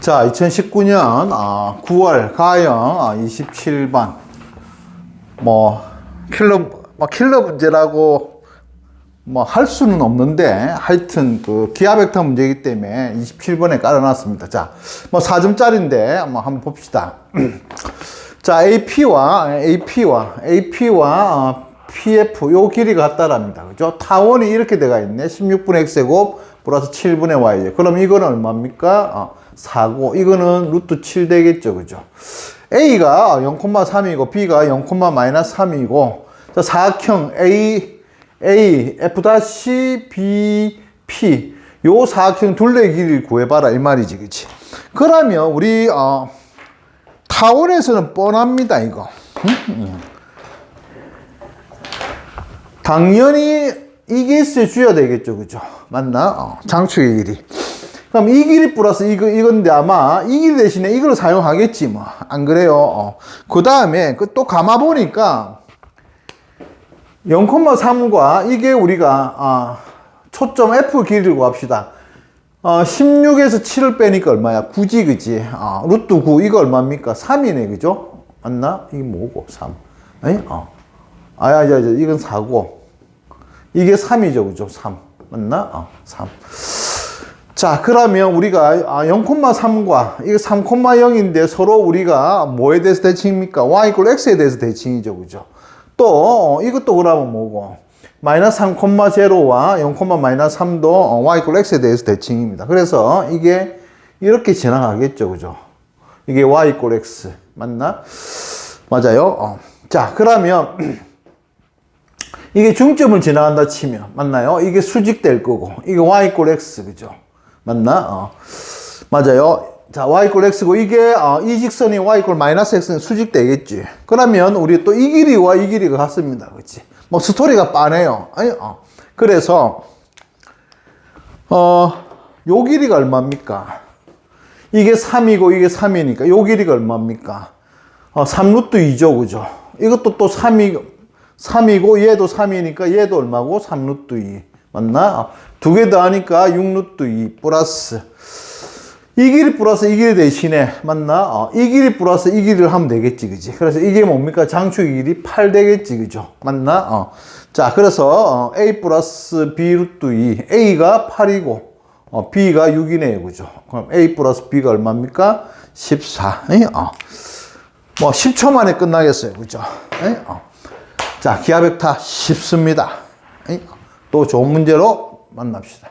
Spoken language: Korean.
자, 2019년 9월 가영 27번 뭐 킬러 뭐 킬러 문제라고 뭐 할 수는 없는데 하여튼 그 기하 벡터 문제이기 때문에 27번에 깔아놨습니다. 자, 뭐 4점짜리인데 한번 한번 봅시다. 자, AP와 AP와 AP와 PF 요 길이가 같다랍니다. 그죠? 타원이 이렇게 돼가 있네. 16분의 x제곱 플러스 7분의 y. 그럼 이거는 얼마입니까? 어, 4고 이거는 루트 7 되겠죠. 그죠? A가 0,3이고 B가 0,-3이고 자, 사각형 A A F B P 요 사각형 둘레 길이를 구해봐라 이 말이지, 그렇지? 그러면 우리 어, 타원에서는 뻔합니다, 이거. 음? 당연히 이게 있어줘야 되겠죠, 그죠? 맞나? 어, 장축의 길이. 그럼 이 길이 플러스 이거, 이건데 아마 이 길이 대신에 이걸 사용하겠지, 뭐. 안 그래요? 어. 그 다음에 그또 감아보니까 0,3과 이게 우리가, 아, 초점 F 길이를 구합시다. 어, 16에서 7을 빼니까 얼마야? 9지, 그지? 어, 루트 9, 이거 얼마입니까? 3이네, 그죠? 맞나? 이게 뭐고? 3. 아니? 어. 아, 야, 야, 야, 이건 4고. 이게 3이죠, 그죠? 3. 맞나? 어, 3. 자, 그러면 우리가 아, 0,3과 이게 3,0인데 서로 우리가 뭐에 대해서 대칭입니까? y 이퀄 x에 대해서 대칭이죠, 그죠? 또 어, 이것도 그러면 뭐고? 마이너스 3,0와 0,-3도 y 이퀄 x에 대해서 대칭입니다. 그래서 이게 이렇게 지나가겠죠, 그죠? 이게 y 이퀄 x 맞나? 맞아요. 어. 자, 그러면 이게 중점을 지나간다 치면 맞나요? 이게 수직될 거고 이게 y 이퀄 x 그죠? 맞나? 어. 맞아요. 자, y 이퀄 x고 이게 어, 이 직선이 y 이퀄 마이너스 x는 수직되겠지. 그러면 우리 또 이 길이와 이 길이가 같습니다. 그렇지? 뭐 스토리가 빠네요. 아니, 어. 그래서 어, 요 길이가 얼마입니까? 이게 3이고 이게 3이니까 요 길이가 얼마입니까? 어, 3루트 2죠. 그죠? 이것도 또 3이 3이고 얘도 3이니까 얘도 얼마고? 3루트 2. 맞나? 두 개 더 하니까 6루트 2 플러스 이 길이 플러스 이 길이 대신에 맞나? 어, 이 길이 플러스 이 길이를 하면 되겠지, 그지? 그래서 이게 뭡니까? 장축의 길이 8 되겠지, 그죠? 맞나? 어. 자, 그래서 어, a 플러스 b 루트 2 a가 8이고 어, b가 6이네요, 그죠? 그럼 a 플러스 b가 얼마입니까? 14. 에? 어. 뭐 10초 만에 끝나겠어요, 그죠? 에? 어. 자, 기하벡터 쉽습니다. 에? 또 좋은 문제로 만납시다.